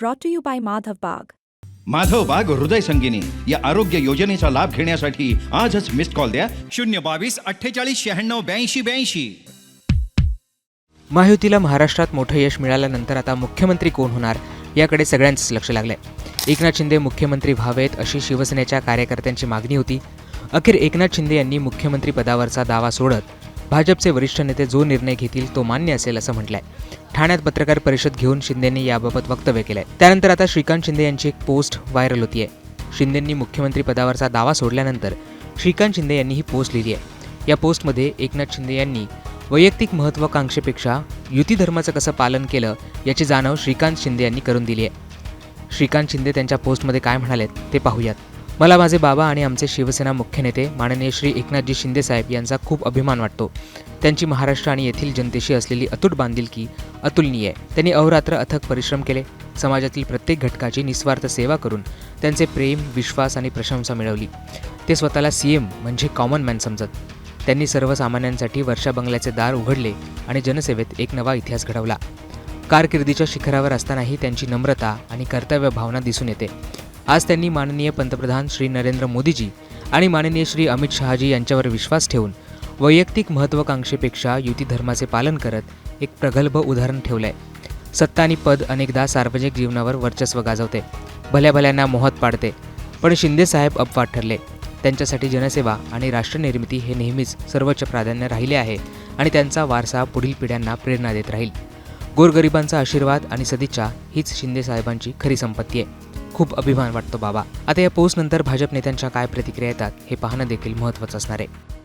brought to you by Madhav Bagh. Madhav बाग हृदय संगिनी या आरोग्य योजनेचा लाभ घेण्यासाठी आजच मिस्ड कॉल द्या. शून्य बावीस अठ्ठेचाळीस शहाण्णव ब्याऐंशी ब्याऐंशी. महायुतीला महाराष्ट्रात मोठं यश मिळाल्यानंतर आता मुख्यमंत्री कोण होणार? याकडे सगळ्यांचंच लक्ष लागलंय. एकनाथ शिंदे मुख्यमंत्री व्हावेत अशी शिवसेनेच्या कार्यकर्त्यांची मागणी होती. अखेर एकनाथ शिंदे यांनी मुख्यमंत्री पदावरचा दावा सोडत भाजपचे वरिष्ठ नेते जो निर्णय घेतील तो मान्य असेल असं म्हटलंय. ठाण्यात पत्रकार परिषद घेऊन शिंदेंनी याबाबत वक्तव्य केलंय. त्यानंतर आता श्रीकांत शिंदे यांची एक पोस्ट व्हायरल होतीये. शिंदेंनी मुख्यमंत्री पदावरचा दावा सोडल्यानंतर श्रीकांत शिंदे यांनी ही पोस्ट लिहिली आहे या पोस्टमध्ये एकनाथ शिंदे यांनी वैयक्तिक महत्त्वाकांक्षेपेक्षा युती धर्माचं कसं पालन केलं याची जाणव श्रीकांत शिंदे यांनी करून दिली आहे श्रीकांत शिंदे त्यांच्या पोस्टमध्ये काय म्हणालेत ते पाहूयात. मला माझे बाबा आणि आमचे शिवसेना मुख्य नेते माननीय श्री एकनाथजी शिंदेसाहेब यांचा खूप अभिमान वाटतो. त्यांची महाराष्ट्र आणि येथील जनतेशी असलेली अतूट बांधिलकी अतुलनीय आहे. त्यांनी अहोरात्र अथक परिश्रम केले. समाजातील प्रत्येक घटकाची निस्वार्थ सेवा करून त्यांचे प्रेम विश्वास आणि प्रशंसा मिळवली. ते स्वतःला सी एम म्हणजे कॉमन मॅन समजत. त्यांनी सर्वसामान्यांसाठी वर्षा बंगल्याचे दार उघडले आणि जनसेवेत एक नवा इतिहास घडवला. कारकिर्दीच्या शिखरावर असतानाही त्यांची नम्रता आणि कर्तव्य भावना दिसून येते. आज त्यांनी माननीय पंतप्रधान श्री नरेंद्र मोदीजी आणि माननीय श्री अमित शहाजी यांच्यावर विश्वास ठेवून वैयक्तिक महत्त्वाकांक्षेपेक्षा युती धर्माचे पालन करत एक प्रगल्भ उदाहरण ठेवलं आहे सत्ता आणि पद अनेकदा सार्वजनिक जीवनावर वर्चस्व गाजवते. भल्या भल्यांना मोहात पाडते. पण शिंदे साहेब अपवाद ठरले. त्यांच्यासाठी जनसेवा आणि राष्ट्रनिर्मिती हे नेहमीच सर्वोच्च प्राधान्य राहिले आहे आणि त्यांचा वारसा पुढील पिढ्यांना प्रेरणा देत राहील. गोरगरिबांचा आशीर्वाद आणि सदिच्छा हीच शिंदे साहेबांची खरी संपत्ती आहे. खूप अभिमान वाटतो बाबा. आता या पोस्टनंतर भाजप नेत्यांच्या काय प्रतिक्रिया येतात हे पाहणं देखील महत्त्वाचं असणार आहे.